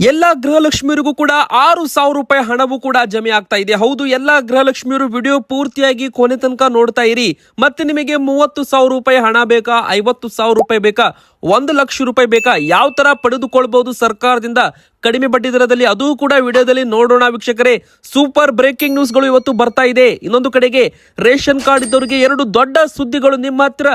ಎಲ್ಲಾ ಗೃಹಲಕ್ಷ್ಮಿಯರಿಗೂ ಕೂಡ ಆರು ಸಾವಿರ ರೂಪಾಯಿ ಹಣವು ಕೂಡ ಜಮೆ ಆಗ್ತಾ ಇದೆ. ಹೌದು, ಎಲ್ಲ ಗೃಹಲಕ್ಷ್ಮಿಯರು ವಿಡಿಯೋ ಪೂರ್ತಿಯಾಗಿ ಕೊನೆ ತನಕ ನೋಡ್ತಾ ಇರಿ. ಮತ್ತೆ ನಿಮಗೆ ಮೂವತ್ತು ಸಾವಿರ ರೂಪಾಯಿ ಹಣ ಬೇಕಾ, ಐವತ್ತು ಸಾವಿರ ರೂಪಾಯಿ ಬೇಕಾ, ಒಂದು ಲಕ್ಷ ರೂಪಾಯಿ ಬೇಕಾ, ಯಾವ ತರ ಪಡೆದುಕೊಳ್ಬಹುದು ಸರ್ಕಾರದಿಂದ ಕಡಿಮೆ ಬಡ್ಡಿ ದರದಲ್ಲಿ ಅದು ಕೂಡ ವಿಡಿಯೋದಲ್ಲಿ ನೋಡೋಣ ವೀಕ್ಷಕರೇ. ಸೂಪರ್ ಬ್ರೇಕಿಂಗ್ ನ್ಯೂಸ್ಗಳು ಇವತ್ತು ಬರ್ತಾ ಇದೆ. ಇನ್ನೊಂದು ಕಡೆಗೆ ರೇಷನ್ ಕಾರ್ಡ್ ಇದ್ದವರಿಗೆ ಎರಡು ದೊಡ್ಡ ಸುದ್ದಿಗಳು. ನಿಮ್ಮ ಹತ್ರ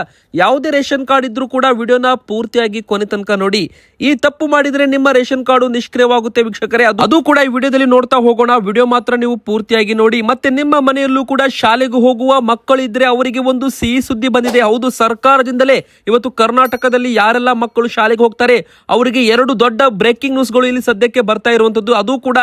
ಯಾವುದೇ ರೇಷನ್ ಕಾರ್ಡ್ ಇದ್ರೂ ಕೂಡ ವಿಡಿಯೋನ ಪೂರ್ತಿಯಾಗಿ ಕೊನೆ ತನಕ ನೋಡಿ. ಈ ತಪ್ಪು ಮಾಡಿದ್ರೆ ನಿಮ್ಮ ರೇಷನ್ ಕಾರ್ಡು ನಿಷ್ಕ್ರಿಯವಾಗುತ್ತೆ ವೀಕ್ಷಕರೇ. ಅದು ಕೂಡ ಈ ವಿಡಿಯೋದಲ್ಲಿ ನೋಡ್ತಾ ಹೋಗೋಣ. ವಿಡಿಯೋ ಮಾತ್ರ ನೀವು ಪೂರ್ತಿಯಾಗಿ ನೋಡಿ. ಮತ್ತೆ ನಿಮ್ಮ ಮನೆಯಲ್ಲೂ ಕೂಡ ಶಾಲೆಗೆ ಹೋಗುವ ಮಕ್ಕಳಿದ್ರೆ ಅವರಿಗೆ ಒಂದು ಸಿಹಿ ಸುದ್ದಿ ಬಂದಿದೆ. ಹೌದು, ಸರ್ಕಾರದಿಂದಲೇ ಇವತ್ತು ಕರ್ನಾಟಕದಲ್ಲಿ ಯಾರೆಲ್ಲ ಮಕ್ಕಳು ಶಾಲೆಗೆ ಹೋಗ್ತಾರೆ, ಅವರಿಗೆ ಎರಡು ದೊಡ್ಡ ಬ್ರೇಕಿಂಗ್ ನ್ಯೂಸ್ಗಳು ಇಲ್ಲಿ ಸದ್ಯಕ್ಕೆ ಬರ್ತಾ ಇರುವಂತದ್ದು, ಅದು ಕೂಡ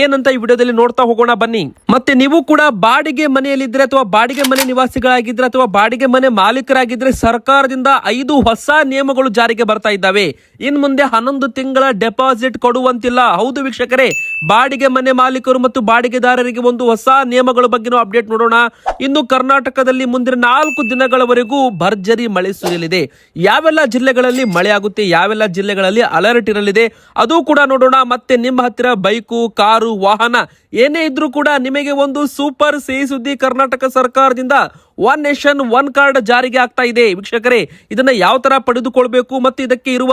ಏನಂತ ಈ ವಿಡಿಯೋದಲ್ಲಿ ನೋಡ್ತಾ ಹೋಗೋಣ ಬನ್ನಿ. ಮತ್ತೆ ನೀವು ಕೂಡ ಬಾಡಿಗೆ ಮನೆಯಲ್ಲಿದ್ರೆ ಅಥವಾ ಬಾಡಿಗೆ ಮನೆ ನಿವಾಸಿಗಳಾಗಿದ್ರೆ ಅಥವಾ ಬಾಡಿಗೆ ಮನೆ ಮಾಲೀಕರಾಗಿದ್ರೆ ಸರ್ಕಾರದಿಂದ ಐದು ಹೊಸ ನಿಯಮಗಳು ಜಾರಿಗೆ ಬರ್ತಾ ಇದ್ದಾವೆ. ಇನ್ ಮುಂದೆ ಹನ್ನೊಂದು ತಿಂಗಳ ಡೆಪಾಸಿಟ್ ಕೊಡುವಂತಿಲ್ಲ. ಹೌದು ವೀಕ್ಷಕರೇ, ಬಾಡಿಗೆ ಮನೆ ಮಾಲೀಕರು ಮತ್ತು ಬಾಡಿಗೆದಾರರಿಗೆ ಒಂದು ಹೊಸ ನಿಯಮಗಳ ಬಗ್ಗೆ ಅಪ್ಡೇಟ್ ನೋಡೋಣ. ಇನ್ನು ಕರ್ನಾಟಕದಲ್ಲಿ ಮುಂದಿನ ನಾಲ್ಕು ದಿನಗಳವರೆಗೂ ಭರ್ಜರಿ ಮಳೆ ಸುರಿಯಲಿದೆ. ಯಾವೆಲ್ಲ ಜಿಲ್ಲೆಗಳಲ್ಲಿ ಮಳೆ ಆಗುತ್ತೆ, ಯಾವೆಲ್ಲ ಜಿಲ್ಲೆಗಳಲ್ಲಿ ಅಲರ್ಟ್ ಇರಲಿದೆ, ಅದು ಕೂಡ ನೋಡೋಣ. ಮತ್ತೆ ನಿಮ್ಮ ಹತ್ತಿರ ಬೈಕು, ಕಾರು, ವಾಹನ ಏನೇ ಇದ್ರೂ ಕೂಡ ನಿಮಗೆ ಒಂದು ಸೂಪರ್ ಸಿಹಿ ಸುದ್ದಿ ಕರ್ನಾಟಕ ಸರ್ಕಾರದಿಂದ ಒನ್ ನೇಷನ್ ಒನ್ ಕಾರ್ಡ್ ಜಾರಿಗೆ ಆಗ್ತಾ ಇದೆ. ವೀಕ್ಷಕರೇ, ಇದನ್ನ ಯಾವ ತರ ಪಡೆದುಕೊಳ್ಬೇಕು ಮತ್ತು ಇದಕ್ಕೆ ಇರುವ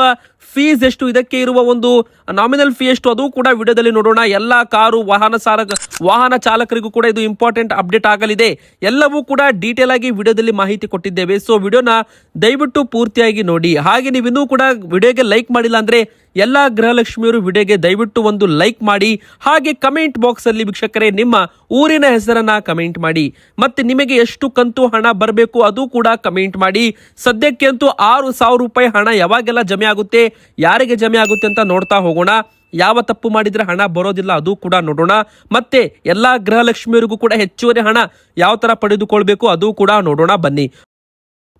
ಫೀಸ್ ಎಷ್ಟು, ಇದಕ್ಕೆ ಇರುವ ಒಂದು ನಾಮಿನಲ್ ಫೀ ಎಷ್ಟು, ಅದು ಕೂಡ ವಿಡಿಯೋದಲ್ಲಿ ನೋಡೋಣ. ಎಲ್ಲ ಕಾರು, ವಾಹನ ಚಾಲಕ ವಾಹನ ಚಾಲಕರಿಗೂ ಕೂಡ ಇದು ಇಂಪಾರ್ಟೆಂಟ್ ಅಪ್ಡೇಟ್ ಆಗಲಿದೆ. ಎಲ್ಲವೂ ಕೂಡ ಡೀಟೇಲ್ ಆಗಿ ವಿಡಿಯೋದಲ್ಲಿ ಮಾಹಿತಿ ಕೊಟ್ಟಿದ್ದೇವೆ. ಸೊ ವಿಡಿಯೋನ ದಯವಿಟ್ಟು ಪೂರ್ತಿಯಾಗಿ ನೋಡಿ. ಹಾಗೆ ನೀವು ಇನ್ನೂ ಕೂಡ ವಿಡಿಯೋಗೆ ಲೈಕ್ ಮಾಡಿಲ್ಲ ಅಂದ್ರೆ ಎಲ್ಲ ಗೃಹಲಕ್ಷ್ಮಿಯರು ವಿಡಿಯೋಗೆ ದಯವಿಟ್ಟು ಒಂದು ಲೈಕ್ ಮಾಡಿ ಹಾಗೆ ಕಮೆಂಟ್ ಬಾಕ್ಸ್ ಅಲ್ಲಿ ವೀಕ್ಷಕರೇ ನಿಮ್ಮ ಊರಿನ ಹೆಸರನ್ನ ಕಮೆಂಟ್ ಮಾಡಿ. ಮತ್ತೆ ನಿಮಗೆ ಎಷ್ಟು ಕಂತು ಹಣ ಬರಬೇಕು ಅದು ಕೂಡ ಕಮೆಂಟ್ ಮಾಡಿ. ಸದ್ಯಕ್ಕೆ ಅಂತೂ ಆರು ಸಾವಿರ ರೂಪಾಯಿ ಹಣ ಯಾವಾಗೆಲ್ಲ ಜಮೆ ಆಗುತ್ತೆ, ಯಾರಿಗೆ ಜಮೆ ಆಗುತ್ತೆ ಅಂತ ನೋಡ್ತಾ ಹೋಗೋಣ. ಯಾವ ತಪ್ಪು ಮಾಡಿದ್ರೆ ಹಣ ಬರೋದಿಲ್ಲ ಅದು ಕೂಡ ನೋಡೋಣ. ಮತ್ತೆ ಎಲ್ಲಾ ಗೃಹಲಕ್ಷ್ಮಿಯರಿಗೂ ಕೂಡ ಹೆಚ್ಚುವರಿ ಹಣ ಯಾವ ತರ ಪಡೆದುಕೊಳ್ಬೇಕು ಅದು ಕೂಡ ನೋಡೋಣ ಬನ್ನಿ.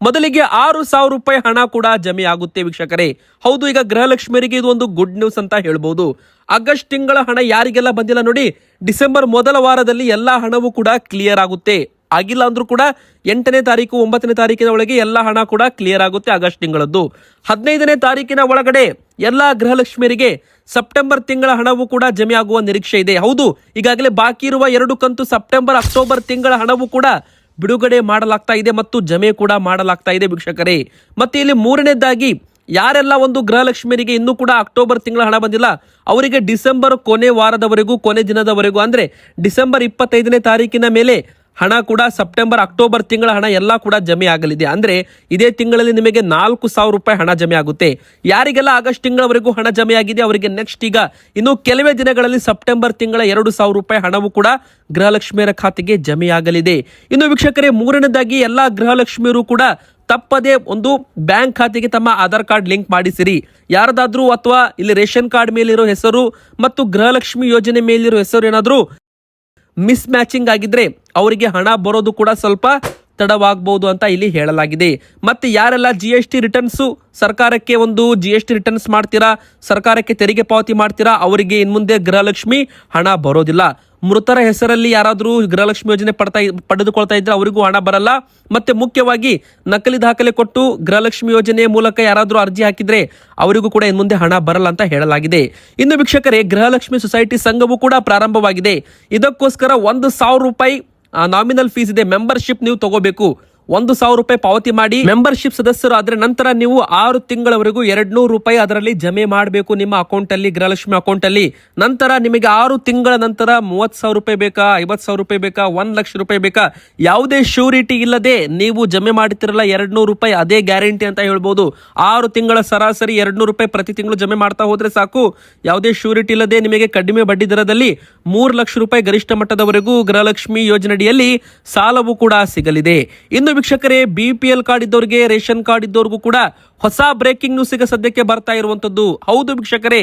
ಮೊದಲಿಗೆ ಆರು ಸಾವಿರ ರೂಪಾಯಿ ಹಣ ಕೂಡ ಜಮೆ ಆಗುತ್ತೆ ವೀಕ್ಷಕರೇ. ಹೌದು, ಈಗ ಗೃಹಲಕ್ಷ್ಮಿಯರಿಗೆ ಇದು ಒಂದು ಗುಡ್ ನ್ಯೂಸ್ ಅಂತ ಹೇಳ್ಬೋದು. ಆಗಸ್ಟ್ ತಿಂಗಳ ಹಣ ಯಾರಿಗೆಲ್ಲ ಬಂದಿಲ್ಲ ನೋಡಿ, ಡಿಸೆಂಬರ್ ಮೊದಲ ವಾರದಲ್ಲಿ ಎಲ್ಲ ಹಣವೂ ಕೂಡ ಕ್ಲಿಯರ್ ಆಗುತ್ತೆ. ಆಗಿಲ್ಲ ಅಂದ್ರೂ ಕೂಡ ಎಂಟನೇ ತಾರೀಕು, ಒಂಬತ್ತನೇ ತಾರೀಕಿನ ಒಳಗೆ ಎಲ್ಲ ಹಣ ಕೂಡ ಕ್ಲಿಯರ್ ಆಗುತ್ತೆ ಆಗಸ್ಟ್ ತಿಂಗಳದ್ದು. ಹದಿನೈದನೇ ತಾರೀಕಿನ ಒಳಗಡೆ ಎಲ್ಲ ಗೃಹಲಕ್ಷ್ಮಿಯರಿಗೆ ಸೆಪ್ಟೆಂಬರ್ ತಿಂಗಳ ಹಣವು ಕೂಡ ಜಮೆ ಆಗುವ ನಿರೀಕ್ಷೆ ಇದೆ. ಹೌದು, ಈಗಾಗಲೇ ಬಾಕಿ ಇರುವ ಎರಡು ಕಂತು ಸೆಪ್ಟೆಂಬರ್, ಅಕ್ಟೋಬರ್ ತಿಂಗಳ ಹಣವು ಕೂಡ ಬಿಡುಗಡೆ ಮಾಡಲಾಗ್ತಾ ಇದೆ ಮತ್ತು ಜಮೆ ಕೂಡ ಮಾಡಲಾಗ್ತಾ ಇದೆ ವೀಕ್ಷಕರೇ. ಮತ್ತೆ ಇಲ್ಲಿ ಮೂರನೇದಾಗಿ, ಯಾರೆಲ್ಲ ಒಂದು ಗೃಹಲಕ್ಷ್ಮಿಯರಿಗೆ ಇನ್ನೂ ಕೂಡ ಅಕ್ಟೋಬರ್ ತಿಂಗಳ ಹಣ ಬಂದಿಲ್ಲ, ಅವರಿಗೆ ಡಿಸೆಂಬರ್ ಕೊನೆ ವಾರದವರೆಗೂ, ಕೊನೆ ದಿನದವರೆಗೂ, ಅಂದ್ರೆ ಡಿಸೆಂಬರ್ ಇಪ್ಪತ್ತೈದನೇ ತಾರೀಕಿನ ಮೇಲೆ ಹಣ ಕೂಡ ಸೆಪ್ಟೆಂಬರ್, ಅಕ್ಟೋಬರ್ ತಿಂಗಳ ಹಣ ಎಲ್ಲ ಕೂಡ ಜಮೆ ಆಗಲಿದೆ. ಅಂದ್ರೆ ಇದೇ ತಿಂಗಳಲ್ಲಿ ನಿಮಗೆ ನಾಲ್ಕು ಸಾವಿರ ರೂಪಾಯಿ ಹಣ ಜಮೆ ಆಗುತ್ತೆ. ಯಾರಿಗೆಲ್ಲ ಆಗಸ್ಟ್ ತಿಂಗಳವರೆಗೂ ಹಣ ಜಮೆ ಆಗಿದೆ ಅವರಿಗೆ ನೆಕ್ಸ್ಟ್ ಈಗ ಇನ್ನು ಕೆಲವೇ ದಿನಗಳಲ್ಲಿ ಸೆಪ್ಟೆಂಬರ್ ತಿಂಗಳ ಎರಡು ಸಾವಿರ ರೂಪಾಯಿ ಹಣವೂ ಕೂಡ ಗೃಹಲಕ್ಷ್ಮಿಯರ ಖಾತೆಗೆ ಜಮೆಯಾಗಲಿದೆ ಇನ್ನು ವೀಕ್ಷಕರೇ, ಮೂರನೇದಾಗಿ ಎಲ್ಲಾ ಗೃಹಲಕ್ಷ್ಮಿಯರು ಕೂಡ ತಪ್ಪದೇ ಒಂದು ಬ್ಯಾಂಕ್ ಖಾತೆಗೆ ತಮ್ಮ ಆಧಾರ್ ಕಾರ್ಡ್ ಲಿಂಕ್ ಮಾಡಿಸಿರಿ. ಯಾರದಾದ್ರೂ ಅಥವಾ ಇಲ್ಲಿ ರೇಷನ್ ಕಾರ್ಡ್ ಮೇಲಿರೋ ಹೆಸರು ಮತ್ತು ಗೃಹಲಕ್ಷ್ಮಿ ಯೋಜನೆ ಮೇಲಿರೋ ಹೆಸರು ಏನಾದರೂ ಮಿಸ್ ಮ್ಯಾಚಿಂಗ್ ಆಗಿದ್ರೆ ಅವರಿಗೆ ಹಣ ಬರೋದು ಕೂಡ ಸ್ವಲ್ಪ ತಡವಾಗಬಹುದು ಅಂತ ಇಲ್ಲಿ ಹೇಳಲಾಗಿದೆ. ಮತ್ತೆ ಯಾರೆಲ್ಲ ಜಿ ಎಸ್ ಟಿ ರಿಟರ್ನ್ಸು ಸರ್ಕಾರಕ್ಕೆ ಒಂದು ಜಿ ಎಸ್ ಟಿ ರಿಟರ್ನ್ಸ್ ಮಾಡ್ತೀರಾ, ಸರ್ಕಾರಕ್ಕೆ ತೆರಿಗೆ ಪಾವತಿ ಮಾಡ್ತೀರಾ, ಅವರಿಗೆ ಇನ್ಮುಂದೆ ಗೃಹಲಕ್ಷ್ಮಿ ಹಣ ಬರೋದಿಲ್ಲ. ಮೃತರ ಹೆಸರಲ್ಲಿ ಯಾರಾದರೂ ಗೃಹಲಕ್ಷ್ಮಿ ಯೋಜನೆ ಪಡ್ತಾ ಪಡೆದುಕೊಳ್ತಾ ಇದ್ರೆ ಅವರಿಗೂ ಹಣ ಬರಲ್ಲ. ಮತ್ತೆ ಮುಖ್ಯವಾಗಿ ನಕಲಿ ದಾಖಲೆ ಕೊಟ್ಟು ಗೃಹಲಕ್ಷ್ಮಿ ಯೋಜನೆ ಮೂಲಕ ಯಾರಾದರೂ ಅರ್ಜಿ ಹಾಕಿದ್ರೆ ಅವರಿಗೂ ಕೂಡ ಇನ್ನು ಮುಂದೆ ಹಣ ಬರಲ್ಲ ಅಂತ ಹೇಳಲಾಗಿದೆ. ಇನ್ನು ವೀಕ್ಷಕರೇ, ಗೃಹಲಕ್ಷ್ಮಿ ಸೊಸೈಟಿ ಸಂಘವು ಕೂಡ ಪ್ರಾರಂಭವಾಗಿದೆ. ಇದಕ್ಕೋಸ್ಕರ ಒಂದು ಸಾವಿರ ರೂಪಾಯಿ ನಾಮಿನಲ್ ಫೀಸ್ ಇದೆ. ಮೆಂಬರ್ಶಿಪ್ ನೀವು ತಗೋಬೇಕು. ಒಂದು ಸಾವಿರ ರೂಪಾಯಿ ಪಾವತಿ ಮಾಡಿ ಮೆಂಬರ್ಶಿಪ್ ಸದಸ್ಯರು ಆದ್ರೆ ನಂತರ ನೀವು ಆರು ತಿಂಗಳವರೆಗೂ ಎರಡ್ ನೂರು ರೂಪಾಯಿ ಅದರಲ್ಲಿ ಜಮೆ ಮಾಡಬೇಕು ನಿಮ್ಮ ಅಕೌಂಟ್ ಅಲ್ಲಿ, ಗೃಹಲಕ್ಷ್ಮಿ ಅಕೌಂಟ್ ಅಲ್ಲಿ. ನಂತರ ನಿಮಗೆ ಆರು ತಿಂಗಳ ನಂತರ ಮೂವತ್ ಸಾವಿರ ರೂಪಾಯಿ ಬೇಕಾ ಐವತ್ ಸಾವಿರ ರೂಪಾಯಿ ಬೇಕಾ, ಒಂದ್ ಲಕ್ಷ ರೂಪಾಯಿ ಬೇಕಾ? ಯಾವುದೇ ಶ್ಯೂರಿಟಿ ಇಲ್ಲದೆ ನೀವು ಜಮೆ ಮಾಡ್ತಿರಲ್ಲ ಎರಡ್ ನೂರು ರೂಪಾಯಿ, ಅದೇ ಗ್ಯಾರಂಟಿ ಅಂತ ಹೇಳ್ಬೋದು. ಆರು ತಿಂಗಳ ಸರಾಸರಿ ಎರಡ್ ನೂರು ರೂಪಾಯಿ ಪ್ರತಿ ತಿಂಗಳು ಜಮೆ ಮಾಡ್ತಾ ಹೋದ್ರೆ ಸಾಕು. ಯಾವುದೇ ಶ್ಯೂರಿಟಿ ಇಲ್ಲದೆ ನಿಮಗೆ ಕಡಿಮೆ ಬಡ್ಡಿ ದರದಲ್ಲಿ ಮೂರು ಲಕ್ಷ ರೂಪಾಯಿ ಗರಿಷ್ಠ ಮಟ್ಟದವರೆಗೂ ಗೃಹಲಕ್ಷ್ಮಿ ಯೋಜನೆಯಡಿಯಲ್ಲಿ ಸಾಲವು ಕೂಡ ಸಿಗಲಿದೆ. ಇನ್ನು ವೀಕ್ಷಕರೇ ಬಿ ಪಿ ಎಲ್ ಕಾರ್ಡ್ ಇದ್ದವರಿಗೆ ರೇಷನ್ ಕಾರ್ಡ್ ಇದ್ದವರಿಗೂ ಕೂಡ ಹೊಸ ಬ್ರೇಕಿಂಗ್ ನ್ಯೂಸ್ ಈಗ ಸದ್ಯಕ್ಕೆ ಬರ್ತಾ ಇರುವಂತದ್ದು. ಹೌದು ವೀಕ್ಷಕರೇ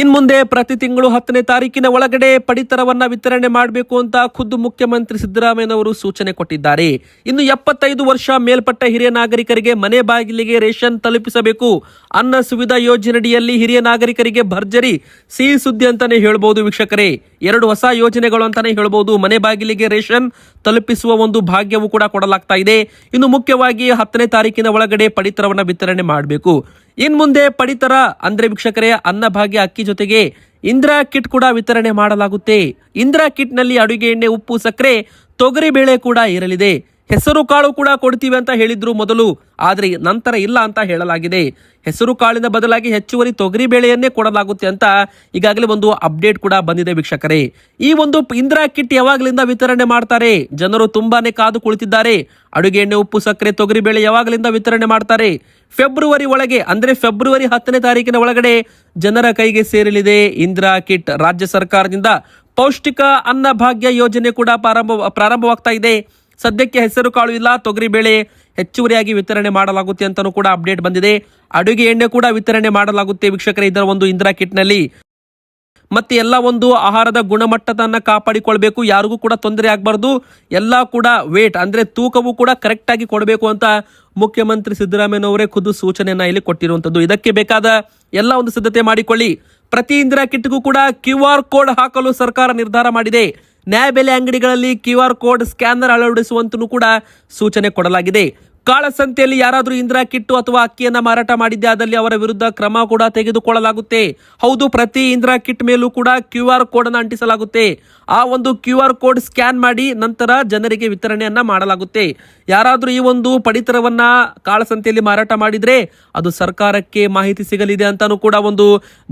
ಇನ್ ಮುಂದೆ ಪ್ರತಿ ತಿಂಗಳು ಹತ್ತನೇ ತಾರೀಕಿನ ಒಳಗಡೆ ಪಡಿತರವನ್ನ ವಿತರಣೆ ಮಾಡಬೇಕು ಅಂತ ಖುದ್ದು ಮುಖ್ಯಮಂತ್ರಿ ಸಿದ್ದರಾಮಯ್ಯನವರು ಸೂಚನೆ ಕೊಟ್ಟಿದ್ದಾರೆ. ಇನ್ನು ಎಪ್ಪತ್ತೈದು ವರ್ಷ ಮೇಲ್ಪಟ್ಟ ಹಿರಿಯ ನಾಗರಿಕರಿಗೆ ಮನೆ ಬಾಗಿಲಿಗೆ ರೇಷನ್ ತಲುಪಿಸಬೇಕು. ಅನ್ನ ಸುವಿಧಾ ಯೋಜನೆಯಡಿಯಲ್ಲಿ ಹಿರಿಯ ನಾಗರಿಕರಿಗೆ ಭರ್ಜರಿ ಸಿಹಿ ಸುದ್ದಿ ಅಂತಾನೆ ಹೇಳ್ಬೋದು ವೀಕ್ಷಕರೇ. ಎರಡು ಹೊಸ ಯೋಜನೆಗಳು ಅಂತಾನೆ ಹೇಳ್ಬೋದು. ಮನೆ ಬಾಗಿಲಿಗೆ ರೇಷನ್ ತಲುಪಿಸುವ ಒಂದು ಭಾಗ್ಯವು ಕೂಡ ಕೊಡಲಾಗ್ತಾ ಇದೆ. ಇನ್ನು ಮುಖ್ಯವಾಗಿ ಹತ್ತನೇ ತಾರೀಕಿನ ಒಳಗಡೆ ಪಡಿತರವನ್ನ ವಿತರಣೆ ಮಾಡಬೇಕು. ಇನ್ ಮುಂದೆ ಪಡಿತರ ಅಂದ್ರೆ ವೀಕ್ಷಕರೇ, ಅನ್ನಭಾಗ್ಯ ಅಕ್ಕಿ ಜೊತೆಗೆ ಇಂದಿರಾ ಕಿಟ್ ಕೂಡ ವಿತರಣೆ ಮಾಡಲಾಗುತ್ತೆ. ಇಂದಿರಾ ಕಿಟ್ನಲ್ಲಿ ಅಡುಗೆ ಎಣ್ಣೆ, ಉಪ್ಪು, ಸಕ್ಕರೆ ತೊಗರಿ ಬೇಳೆ ಕೂಡ ಇರಲಿದೆ. ಹೆಸರು ಕಾಳು ಕೂಡ ಕೊಡ್ತೀವಿ ಅಂತ ಹೇಳಿದ್ರು ಮೊದಲು, ಆದರೆ ನಂತರ ಇಲ್ಲ ಅಂತ ಹೇಳಲಾಗಿದೆ. ಹೆಸರು ಕಾಳಿನ ಬದಲಾಗಿ ಹೆಚ್ಚುವರಿ ತೊಗರಿ ಬೇಳೆಯನ್ನೇ ಕೊಡಲಾಗುತ್ತೆ ಅಂತ ಈಗಾಗಲೇ ಒಂದು ಅಪ್ಡೇಟ್ ಕೂಡ ಬಂದಿದೆ ವೀಕ್ಷಕರೇ. ಈ ಒಂದು ಇಂದಿರಾ ಕಿಟ್ ಯಾವಾಗಲಿಂದ ವಿತರಣೆ ಮಾಡ್ತಾರೆ? ಜನರು ತುಂಬಾನೇ ಕಾದು ಕುಳಿತಿದ್ದಾರೆ. ಅಡುಗೆ ಎಣ್ಣೆ, ಉಪ್ಪು, ಸಕ್ಕರೆ, ತೊಗರಿ ಬೇಳೆ ಯಾವಾಗಲಿಂದ ವಿತರಣೆ ಮಾಡ್ತಾರೆ? ಫೆಬ್ರವರಿ ಒಳಗೆ, ಅಂದ್ರೆ ಫೆಬ್ರವರಿ ಹತ್ತನೇ ತಾರೀಕಿನ ಒಳಗಡೆ ಜನರ ಕೈಗೆ ಸೇರಲಿದೆ ಇಂದಿರಾ ಕಿಟ್. ರಾಜ್ಯ ಸರ್ಕಾರದಿಂದ ಪೌಷ್ಟಿಕ ಅನ್ನ ಭಾಗ್ಯ ಯೋಜನೆ ಕೂಡ ಪ್ರಾರಂಭ, ಪ್ರಾರಂಭವಾಗ್ತಾ ಇದೆ. ಸದ್ಯಕ್ಕೆ ಹೆಸರು ಕಾಳು ಇಲ್ಲ, ತೊಗರಿ ಬೇಳೆ ಹೆಚ್ಚುವರಿಯಾಗಿ ವಿತರಣೆ ಮಾಡಲಾಗುತ್ತೆ ಅಂತಲೂ ಕೂಡ ಅಪ್ಡೇಟ್ ಬಂದಿದೆ. ಅಡುಗೆ ಎಣ್ಣೆ ಕೂಡ ವಿತರಣೆ ಮಾಡಲಾಗುತ್ತೆ ವೀಕ್ಷಕರ, ಇದರ ಒಂದು ಇಂದಿರಾ ಕಿಟ್ನಲ್ಲಿ. ಮತ್ತೆ ಎಲ್ಲ ಒಂದು ಆಹಾರದ ಗುಣಮಟ್ಟದನ್ನ ಕಾಪಾಡಿಕೊಳ್ಬೇಕು, ಯಾರಿಗೂ ಕೂಡ ತೊಂದರೆ ಆಗಬಾರ್ದು. ಎಲ್ಲ ಕೂಡ ವೇಟ್ ಅಂದ್ರೆ ತೂಕವು ಕೂಡ ಕರೆಕ್ಟ್ ಆಗಿ ಕೊಡಬೇಕು ಅಂತ ಮುಖ್ಯಮಂತ್ರಿ ಸಿದ್ದರಾಮಯ್ಯನವರೇ ಖುದ್ದು ಸೂಚನೆಯನ್ನ ಇಲ್ಲಿ ಕೊಟ್ಟಿರುವಂತದ್ದು ಇದಕ್ಕೆ ಬೇಕಾದ ಎಲ್ಲ ಒಂದು ಸಿದ್ಧತೆ ಮಾಡಿಕೊಳ್ಳಿ. ಪ್ರತಿ ಇಂದಿರಾ ಕಿಟ್ಗೂ ಕೂಡ ಕ್ಯೂ ಕೋಡ್ ಹಾಕಲು ಸರ್ಕಾರ ನಿರ್ಧಾರ ಮಾಡಿದೆ. ನ್ಯಾಯಬೆಲೆ ಅಂಗಡಿಗಳಲ್ಲಿ ಕ್ಯೂ ಆರ್ ಕೋಡ್ ಸ್ಕ್ಯಾನರ್ ಅಳವಡಿಸುವಂತೂ ಕೂಡ ಸೂಚನೆ ಕೊಡಲಾಗಿದೆ. ಕಾಳಸಂತೆಯಲ್ಲಿ ಯಾರಾದರೂ ಇಂದಿರಾ ಕಿಟ್ಟು ಅಥವಾ ಅಕ್ಕಿಯನ್ನ ಮಾರಾಟ ಮಾಡಿದ್ದೆ ಆದಲ್ಲಿ ಅವರ ವಿರುದ್ಧ ಕ್ರಮ ಕೂಡ ತೆಗೆದುಕೊಳ್ಳಲಾಗುತ್ತೆ. ಹೌದು, ಪ್ರತಿ ಇಂದಿರಾ ಕಿಟ್ ಮೇಲೂ ಕೂಡ ಕ್ಯೂ ಆರ್ ಕೋಡ್ ಅಂಟಿಸಲಾಗುತ್ತೆ. ಆ ಒಂದು ಕ್ಯೂ ಆರ್ ಕೋಡ್ ಸ್ಕ್ಯಾನ್ ಮಾಡಿ ನಂತರ ಜನರಿಗೆ ವಿತರಣೆಯನ್ನ ಮಾಡಲಾಗುತ್ತೆ. ಯಾರಾದರೂ ಈ ಒಂದು ಪಡಿತರವನ್ನ ಕಾಳಸಂತೆಯಲ್ಲಿ ಮಾರಾಟ ಮಾಡಿದ್ರೆ ಅದು ಸರ್ಕಾರಕ್ಕೆ ಮಾಹಿತಿ ಸಿಗಲಿದೆ ಅಂತಾನೂ ಕೂಡ ಒಂದು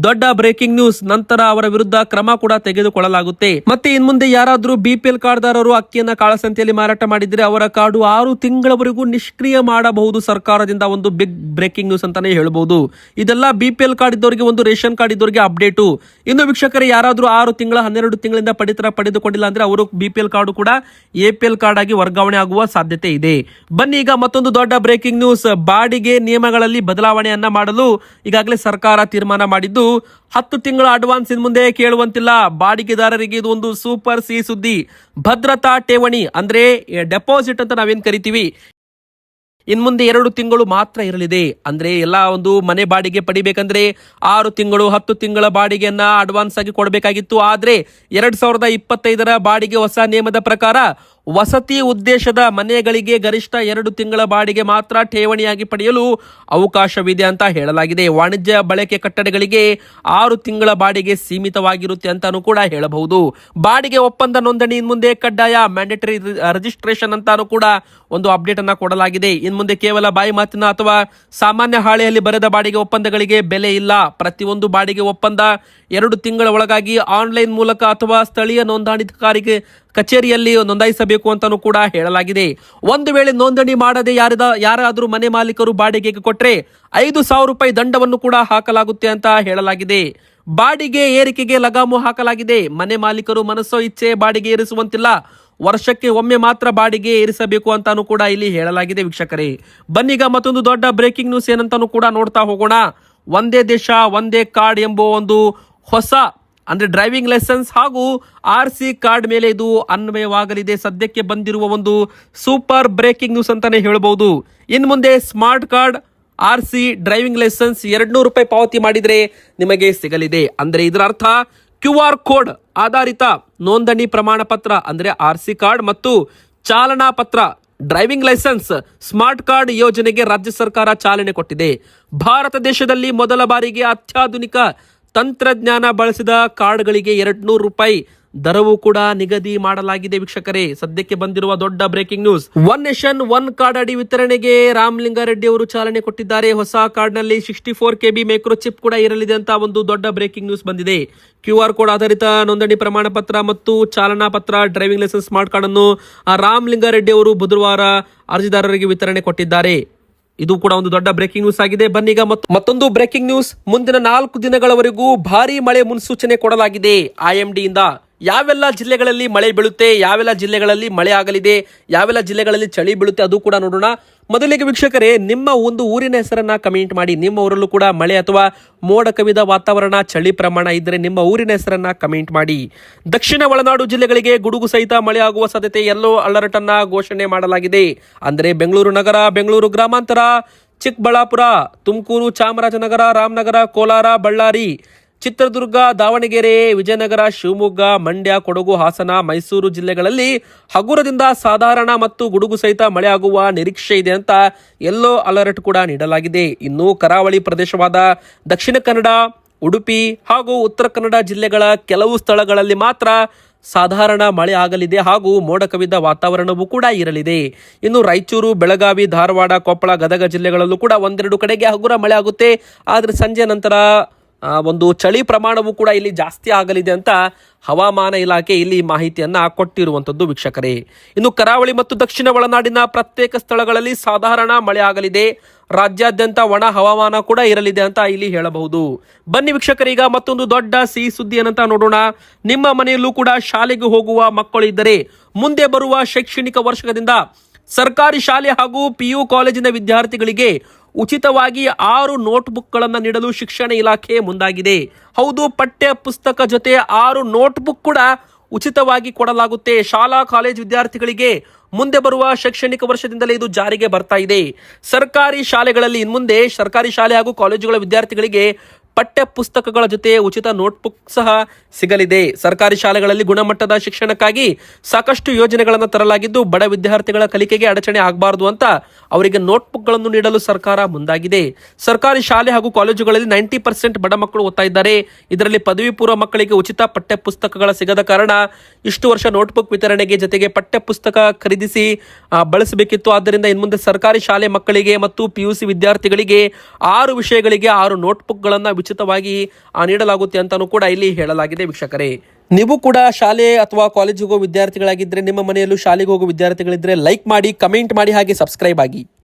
ದೊಡ್ಡ ಬ್ರೇಕಿಂಗ್ ನ್ಯೂಸ್. ನಂತರ ಅವರ ವಿರುದ್ಧ ಕ್ರಮ ಕೂಡ ತೆಗೆದುಕೊಳ್ಳಲಾಗುತ್ತೆ. ಮತ್ತೆ ಇನ್ಮುಂದೆ ಯಾರಾದರೂ ಬಿ ಪಿ ಎಲ್ ಕಾರ್ಡ್ದಾರರು ಅಕ್ಕಿಯನ್ನ ಕಾಳಸಂತೆಯಲ್ಲಿ ಮಾರಾಟ ಮಾಡಿದ್ರೆ ಅವರ ಕಾರ್ಡು ಆರು ತಿಂಗಳವರೆಗೂ ನಿಷ್ಕ್ರಿಯ ಮಾಡಬಹುದು ಸರ್ಕಾರದಿಂದ ಒಂದು ಬಿಗ್ ಬ್ರೇಕಿಂಗ್ ನ್ಯೂಸ್ ಅಂತಾನೆ ಹೇಳಬಹುದು ಇದೆಲ್ಲ ಬಿ ಪಿ ಎಲ್ ಕಾರ್ಡ್ ಇದ್ದವರಿಗೆ ಒಂದು ರೇಷನ್ ಕಾರ್ಡ್ ಇದ್ದವರಿಗೆ ಅಪ್ಡೇಟು ಇನ್ನು ವೀಕ್ಷಕರು, ಯಾರಾದರೂ ಆರು ತಿಂಗಳ, ಹನ್ನೆರಡು ತಿಂಗಳಿಂದ ಪಡಿತರ ಪಡೆದುಕೊಂಡಿಲ್ಲ ಅಂದ್ರೆ ಅವರು ಬಿ ಪಿ ಎಲ್ ಕಾರ್ಡು ಕೂಡ ಎ ಪಿ ಎಲ್ ಕಾರ್ಡ್ ಆಗಿ ವರ್ಗಾವಣೆ ಆಗುವ ಸಾಧ್ಯತೆ ಇದೆ. ಬನ್ನಿ ಈಗ ಮತ್ತೊಂದು ದೊಡ್ಡ ಬ್ರೇಕಿಂಗ್ ನ್ಯೂಸ್ ಬಾಡಿಗೆ ನಿಯಮಗಳಲ್ಲಿ ಬದಲಾವಣೆಯನ್ನ ಮಾಡಲು ಈಗಾಗಲೇ ಸರ್ಕಾರ ತೀರ್ಮಾನ ಮಾಡಿದ್ದು. ಹತ್ತು ತಿಂಗಳ ಅಡ್ವಾನ್ಸ್ ಇನ್ ಮುಂದೆ ಕೇಳುವಂತಿಲ್ಲ. ಬಾಡಿಗೆದಾರರಿಗೆ ಇದು ಒಂದು ಸೂಪರ್ ಸಿ ಸುದ್ದಿ. ಭದ್ರತಾ ಠೇವಣಿ ಅಂದ್ರೆ ಡೆಪಾಸಿಟ್ ಅಂತ ನಾವೇನ್ ಕರಿತೀವಿ? ಇನ್ ಮುಂದೆ ಎರಡು ತಿಂಗಳು ಮಾತ್ರ ಇರಲಿದೆ. ಅಂದ್ರೆ ಎಲ್ಲ ಒಂದು ಮನೆ ಬಾಡಿಗೆ ಪಡಿಬೇಕಂದ್ರೆ ಆರು ತಿಂಗಳು, ಹತ್ತು ತಿಂಗಳ ಬಾಡಿಗೆಯನ್ನ ಅಡ್ವಾನ್ಸ್ ಆಗಿ ಕೊಡಬೇಕಾಗಿತ್ತು. ಆದ್ರೆ ಎರಡ್ ಸಾವಿರದ ಇಪ್ಪತ್ತೈದರ ಬಾಡಿಗೆ ಹೊಸ ನಿಯಮದ ಪ್ರಕಾರ ವಸತಿ ಉದ್ದೇಶದ ಮನೆಗಳಿಗೆ ಗರಿಷ್ಠ ಎರಡು ತಿಂಗಳ ಬಾಡಿಗೆ ಮಾತ್ರ ಠೇವಣಿಯಾಗಿ ಪಡೆಯಲು ಅವಕಾಶವಿದೆ ಅಂತ ಹೇಳಲಾಗಿದೆ. ವಾಣಿಜ್ಯ ಬಳಕೆ ಕಟ್ಟಡಗಳಿಗೆ ಆರು ತಿಂಗಳ ಬಾಡಿಗೆ ಸೀಮಿತವಾಗಿರುತ್ತೆ ಅಂತಾನೂ ಕೂಡ ಹೇಳಬಹುದು. ಬಾಡಿಗೆ ಒಪ್ಪಂದ ನೋಂದಣಿ ಇನ್ ಮುಂದೆ ಕಡ್ಡಾಯ ಮ್ಯಾಂಡೇಟರಿ ರಿಜಿಸ್ಟ್ರೇಷನ್ ಅಂತಾನೂ ಕೂಡ ಒಂದು ಅಪ್ಡೇಟ್ ಅನ್ನ ಕೊಡಲಾಗಿದೆ. ಇನ್ ಮುಂದೆ ಕೇವಲ ಬಾಯಿ ಮಾತಿನ ಅಥವಾ ಸಾಮಾನ್ಯ ಹಾಳೆಯಲ್ಲಿ ಬರೆದ ಬಾಡಿಗೆ ಒಪ್ಪಂದಗಳಿಗೆ ಬೆಲೆ ಇಲ್ಲ. ಪ್ರತಿಯೊಂದು ಬಾಡಿಗೆ ಒಪ್ಪಂದ ಎರಡು ತಿಂಗಳ ಒಳಗಾಗಿ ಆನ್ಲೈನ್ ಮೂಲಕ ಅಥವಾ ಸ್ಥಳೀಯ ನೋಂದಣಿಕಾರಿಗೆ ಕಚೇರಿಯಲ್ಲಿ ನೋಂದಾಯಿಸಬೇಕು ಅಂತಾನೂ ಕೂಡ ಹೇಳಲಾಗಿದೆ. ಒಂದು ವೇಳೆ ನೋಂದಣಿ ಮಾಡದೆ ಯಾರದ ಯಾರಾದರೂ ಮನೆ ಮಾಲೀಕರು ಬಾಡಿಗೆಗೆ ಕೊಟ್ಟರೆ ಐದು ಸಾವಿರ ರೂಪಾಯಿ ದಂಡವನ್ನು ಕೂಡ ಹಾಕಲಾಗುತ್ತೆ ಅಂತ ಹೇಳಲಾಗಿದೆ. ಬಾಡಿಗೆ ಏರಿಕೆಗೆ ಲಗಾಮು ಹಾಕಲಾಗಿದೆ. ಮನೆ ಮಾಲೀಕರು ಮನಸ್ಸೋ ಇಚ್ಛೆ ಬಾಡಿಗೆ ಏರಿಸುವಂತಿಲ್ಲ. ವರ್ಷಕ್ಕೆ ಒಮ್ಮೆ ಮಾತ್ರ ಬಾಡಿಗೆ ಏರಿಸಬೇಕು ಅಂತಾನೂ ಕೂಡ ಇಲ್ಲಿ ಹೇಳಲಾಗಿದೆ ವೀಕ್ಷಕರೇ. ಬನ್ನಿಗ ಮತ್ತೊಂದು ದೊಡ್ಡ ಬ್ರೇಕಿಂಗ್ ನ್ಯೂಸ್ ಏನಂತಾನೂ ಕೂಡ ನೋಡ್ತಾ ಹೋಗೋಣ. ಒಂದೇ ದೇಶ, ಒಂದೇ ಕಾರ್ಡ್ ಎಂಬ ಒಂದು ಹೊಸ ಅಂದ್ರೆ ಡ್ರೈವಿಂಗ್ ಲೈಸೆನ್ಸ್ ಹಾಗೂ ಆರ್ ಸಿ ಕಾರ್ಡ್ ಮೇಲೆ ಇದು ಅನ್ವಯವಾಗಲಿದೆ. ಸದ್ಯಕ್ಕೆ ಬಂದಿರುವ ಒಂದು ಸೂಪರ್ ಬ್ರೇಕಿಂಗ್ ನ್ಯೂಸ್ ಅಂತಾನೆ ಹೇಳಬಹುದು ಇನ್ನು ಮುಂದೆ smart card R C driving licence ಎರಡ್ನೂರು ರೂಪಾಯಿ ಪಾವತಿ ಮಾಡಿದ್ರೆ ನಿಮಗೆ ಸಿಗಲಿದೆ. ಅಂದ್ರೆ ಇದರ ಅರ್ಥ ಕ್ಯೂ ಆರ್ ಕೋಡ್ ಆಧಾರಿತ ನೋಂದಣಿ ಪ್ರಮಾಣ ಪತ್ರ ಅಂದ್ರೆ ಆರ್ ಸಿ ಕಾರ್ಡ್ ಮತ್ತು ಚಾಲನಾ ಪತ್ರ ಡ್ರೈವಿಂಗ್ ಲೈಸೆನ್ಸ್ ಸ್ಮಾರ್ಟ್ ಕಾರ್ಡ್ ಯೋಜನೆಗೆ ರಾಜ್ಯ ಸರ್ಕಾರ ಚಾಲನೆ ಕೊಟ್ಟಿದೆ. ಭಾರತ ದೇಶದಲ್ಲಿ ಮೊದಲ ಬಾರಿಗೆ ಅತ್ಯಾಧುನಿಕ ತಂತ್ರಜ್ಞಾನ ಬಳಸಿದ ಕಾರ್ಡ್ಗಳಿಗೆ ಎರಡ್ನೂರು ರೂಪಾಯಿ ದರವು ಕೂಡ ನಿಗದಿ ಮಾಡಲಾಗಿದೆ ವೀಕ್ಷಕರೇ. ಸದ್ಯಕ್ಕೆ ಬಂದಿರುವ ದೊಡ್ಡ breaking news. One nation one card ಅಡಿ ವಿತರಣೆಗೆ ರಾಮಲಿಂಗಾರೆಡ್ಡಿ ಅವರು ಚಾಲನೆ ಕೊಟ್ಟಿದ್ದಾರೆ. ಹೊಸ ಕಾರ್ಡ್ನಲ್ಲಿ sixty four KB micro chip ಕೂಡ ಇರಲಿದೆ ಅಂತ ಒಂದು ದೊಡ್ಡ ಬ್ರೇಕಿಂಗ್ ನ್ಯೂಸ್ ಬಂದಿದೆ. ಕ್ಯೂ ಆರ್ ಕೋಡ್ ಆಧಾರಿತ ನೋಂದಣಿ ಪ್ರಮಾಣ ಪತ್ರ ಮತ್ತು ಚಾಲನಾ ಪತ್ರ, ಡ್ರೈವಿಂಗ್ ಲೈಸೆನ್ಸ್, ಸ್ಮಾರ್ಟ್ ಕಾರ್ಡ್ ಅನ್ನು ರಾಮಲಿಂಗಾರೆಡ್ಡಿ ಅವರು ಬುಧವಾರ ಅರ್ಜಿದಾರರಿಗೆ ವಿತರಣೆ ಕೊಟ್ಟಿದ್ದಾರೆ. ಇದು ಕೂಡ ಒಂದು ದೊಡ್ಡ ಬ್ರೇಕಿಂಗ್ ನ್ಯೂಸ್ ಆಗಿದೆ. ಬನ್ನೀಗ ಮತ್- ಮತ್ತೊಂದು ಬ್ರೇಕಿಂಗ್ ನ್ಯೂಸ್ ಮುಂದಿನ ನಾಲ್ಕು ದಿನಗಳವರೆಗೂ ಭಾರಿ ಮಳೆ ಮುನ್ಸೂಚನೆ ಕೊಡಲಾಗಿದೆ. ಐಎಂಡಿ ಇಂದ ಯಾವೆಲ್ಲ ಜಿಲ್ಲೆಗಳಲ್ಲಿ ಮಳೆ ಬೀಳುತ್ತೆ, ಯಾವೆಲ್ಲ ಜಿಲ್ಲೆಗಳಲ್ಲಿ ಮಳೆ ಆಗಲಿದೆ, ಯಾವೆಲ್ಲ ಜಿಲ್ಲೆಗಳಲ್ಲಿ ಚಳಿ ಬೀಳುತ್ತೆ ಅದು ಕೂಡ ನೋಡೋಣ. ಮೊದಲಿಗೆ ವೀಕ್ಷಕರೇ, ನಿಮ್ಮ ಒಂದು ಊರಿನ ಹೆಸರನ್ನ ಕಮೆಂಟ್ ಮಾಡಿ, ನಿಮ್ಮ ಊರಲ್ಲೂ ಕೂಡ ಮಳೆ ಅಥವಾ ಮೋಡ ಕವಿದ ವಾತಾವರಣ, ಚಳಿ ಪ್ರಮಾಣ ಇದ್ದರೆ ನಿಮ್ಮ ಊರಿನ ಹೆಸರನ್ನ ಕಮೆಂಟ್ ಮಾಡಿ. ದಕ್ಷಿಣ ಒಳನಾಡು ಜಿಲ್ಲೆಗಳಿಗೆ ಗುಡುಗು ಸಹಿತ ಮಳೆ ಆಗುವ ಸಾಧ್ಯತೆ ಎಲ್ಲೋ ಅಲರ್ಟ್ ಅನ್ನ ಘೋಷಣೆ ಮಾಡಲಾಗಿದೆ. ಅಂದರೆ ಬೆಂಗಳೂರು ನಗರ, ಬೆಂಗಳೂರು ಗ್ರಾಮಾಂತರ, ಚಿಕ್ಕಬಳ್ಳಾಪುರ, ತುಮಕೂರು ಚಾಮರಾಜನಗರ, ರಾಮನಗರ, ಕೋಲಾರ, ಬಳ್ಳಾರಿ ಚಿತ್ರದುರ್ಗ, ದಾವಣಗೆರೆ, ವಿಜಯನಗರ, ಶಿವಮೊಗ್ಗ, ಮಂಡ್ಯ, ಕೊಡಗು, ಹಾಸನ, ಮೈಸೂರು ಜಿಲ್ಲೆಗಳಲ್ಲಿ ಹಗುರದಿಂದ ಸಾಧಾರಣ ಮತ್ತು ಗುಡುಗು ಸಹಿತ ಮಳೆಯಾಗುವ ನಿರೀಕ್ಷೆ ಇದೆ ಅಂತ ಯೆಲ್ಲೋ ಅಲರ್ಟ್ ಕೂಡ ನೀಡಲಾಗಿದೆ. ಇನ್ನು ಕರಾವಳಿ ಪ್ರದೇಶವಾದ ದಕ್ಷಿಣ ಕನ್ನಡ, ಉಡುಪಿ ಹಾಗೂ ಉತ್ತರ ಕನ್ನಡ ಜಿಲ್ಲೆಗಳ ಕೆಲವು ಸ್ಥಳಗಳಲ್ಲಿ ಮಾತ್ರ ಸಾಧಾರಣ ಮಳೆ ಆಗಲಿದೆ ಹಾಗೂ ಮೋಡ ಕವಿದ ವಾತಾವರಣವೂ ಕೂಡ ಇರಲಿದೆ. ಇನ್ನು ರಾಯಚೂರು, ಬೆಳಗಾವಿ, ಧಾರವಾಡ, ಕೊಪ್ಪಳ, ಗದಗ ಜಿಲ್ಲೆಗಳಲ್ಲೂ ಕೂಡ ಒಂದೆರಡು ಕಡೆಗೆ ಹಗುರ ಮಳೆ ಆಗುತ್ತೆ. ಆದರೆ ಸಂಜೆ ನಂತರ ಒಂದು ಚಳಿ ಪ್ರಮಾಣವೂ ಕೂಡ ಇಲ್ಲಿ ಜಾಸ್ತಿ ಆಗಲಿದೆ ಅಂತ ಹವಾಮಾನ ಇಲಾಖೆ ಇಲ್ಲಿ ಮಾಹಿತಿಯನ್ನ ಕೊಟ್ಟಿರುವಂತದ್ದು ವೀಕ್ಷಕರೇ. ಇನ್ನು ಕರಾವಳಿ ಮತ್ತು ದಕ್ಷಿಣ ಒಳನಾಡಿನ ಪ್ರತ್ಯೇಕ ಸ್ಥಳಗಳಲ್ಲಿ ಸಾಧಾರಣ ಮಳೆ ಆಗಲಿದೆ. ರಾಜ್ಯಾದ್ಯಂತ ಒಣ ಹವಾಮಾನ ಕೂಡ ಇರಲಿದೆ ಅಂತ ಇಲ್ಲಿ ಹೇಳಬಹುದು. ಬನ್ನಿ ವೀಕ್ಷಕರೀಗ ಮತ್ತೊಂದು ದೊಡ್ಡ ಸಿಹಿ ಸುದ್ದಿ ಏನಂತ ನೋಡೋಣ. ನಿಮ್ಮ ಮನೆಯಲ್ಲೂ ಕೂಡ ಶಾಲೆಗೆ ಹೋಗುವ ಮಕ್ಕಳು ಇದ್ದರೆ ಮುಂದೆ ಬರುವ ಶೈಕ್ಷಣಿಕ ವರ್ಷದಿಂದ ಸರ್ಕಾರಿ ಶಾಲೆ ಹಾಗೂ ಪಿಯು ಕಾಲೇಜಿನ ವಿದ್ಯಾರ್ಥಿಗಳಿಗೆ ಉಚಿತವಾಗಿ ಆರು ನೋಟ್ಬುಕ್ಗಳನ್ನು ನೀಡಲು ಶಿಕ್ಷಣ ಇಲಾಖೆ ಮುಂದಾಗಿದೆ. ಹೌದು, ಪಠ್ಯ ಪುಸ್ತಕ ಜೊತೆ ಆರು ನೋಟ್ಬುಕ್ ಕೂಡ ಉಚಿತವಾಗಿ ಕೊಡಲಾಗುತ್ತೆ. ಶಾಲಾ, ಕಾಲೇಜು ವಿದ್ಯಾರ್ಥಿಗಳಿಗೆ ಮುಂದೆ ಬರುವ ಶೈಕ್ಷಣಿಕ ವರ್ಷದಿಂದಲೇ ಇದು ಜಾರಿಗೆ ಬರ್ತಾ ಇದೆ. ಸರ್ಕಾರಿ ಶಾಲೆಗಳಲ್ಲಿ ಇನ್ಮುಂದೆ, ಸರ್ಕಾರಿ ಶಾಲೆ ಹಾಗೂ ಕಾಲೇಜುಗಳ ವಿದ್ಯಾರ್ಥಿಗಳಿಗೆ ಪಠ್ಯ ಪುಸ್ತಕಗಳ ಜೊತೆ ಉಚಿತ ನೋಟ್ಬುಕ್ ಸಹ ಸಿಗಲಿದೆ. ಸರ್ಕಾರಿ ಶಾಲೆಗಳಲ್ಲಿ ಗುಣಮಟ್ಟದ ಶಿಕ್ಷಣಕ್ಕಾಗಿ ಸಾಕಷ್ಟು ಯೋಜನೆಗಳನ್ನು ತರಲಾಗಿದ್ದು, ಬಡ ವಿದ್ಯಾರ್ಥಿಗಳ ಕಲಿಕೆಗೆ ಅಡಚಣೆ ಆಗಬಾರದು ಅಂತ ಅವರಿಗೆ ನೋಟ್ಬುಕ್ಗಳನ್ನು ನೀಡಲು ಸರ್ಕಾರ ಮುಂದಾಗಿದೆ. ಸರ್ಕಾರಿ ಶಾಲೆ ಹಾಗೂ ಕಾಲೇಜುಗಳಲ್ಲಿ ನೈಂಟಿ ಪರ್ಸೆಂಟ್ ಬಡ ಮಕ್ಕಳು ಓದ್ತಾ ಇದ್ದಾರೆ. ಇದರಲ್ಲಿ ಪದವಿ ಪೂರ್ವ ಮಕ್ಕಳಿಗೆ ಉಚಿತ ಪಠ್ಯ ಪುಸ್ತಕಗಳ ಸಿಗದ ಕಾರಣ ಇಷ್ಟು ವರ್ಷ ನೋಟ್ಬುಕ್ ವಿತರಣೆಗೆ ಜೊತೆಗೆ ಪಠ್ಯ ಪುಸ್ತಕ ಖರೀದಿಸಿ ಬಳಸಬೇಕಿತ್ತು. ಆದ್ದರಿಂದ ಇನ್ನು ಮುಂದೆ ಸರ್ಕಾರಿ ಶಾಲೆ ಮಕ್ಕಳಿಗೆ ಮತ್ತು ಪಿ ಯು ಸಿ ವಿದ್ಯಾರ್ಥಿಗಳಿಗೆ ಆರು ವಿಷಯಗಳಿಗೆ ಆರು ನೋಟ್ಬುಕ್ಗಳನ್ನು ಉಚಿತವಾಗಿ ನೀಡಲಾಗುತ್ತೆ ಅಂತಾನೂ ಕೂಡ ಇಲ್ಲಿ ಹೇಳಲಾಗಿದೆ ವೀಕ್ಷಕರೇ. ನೀವು ಕೂಡ ಶಾಲೆ ಅಥವಾ ಕಾಲೇಜಿಗೆ ಹೋಗೋ ವಿದ್ಯಾರ್ಥಿಗಳಾಗಿದ್ದರೆ ನಿಮ್ಮ ಮನೆಯಲ್ಲೂ ಶಾಲೆಗೆ ಹೋಗೋ ವಿದ್ಯಾರ್ಥಿಗಳಿದ್ರೆ ಲೈಕ್ ಮಾಡಿ ಕಮೆಂಟ್ ಮಾಡಿ ಹಾಗೆ ಸಬ್ಸ್ಕ್ರೈಬ್ ಆಗಿ.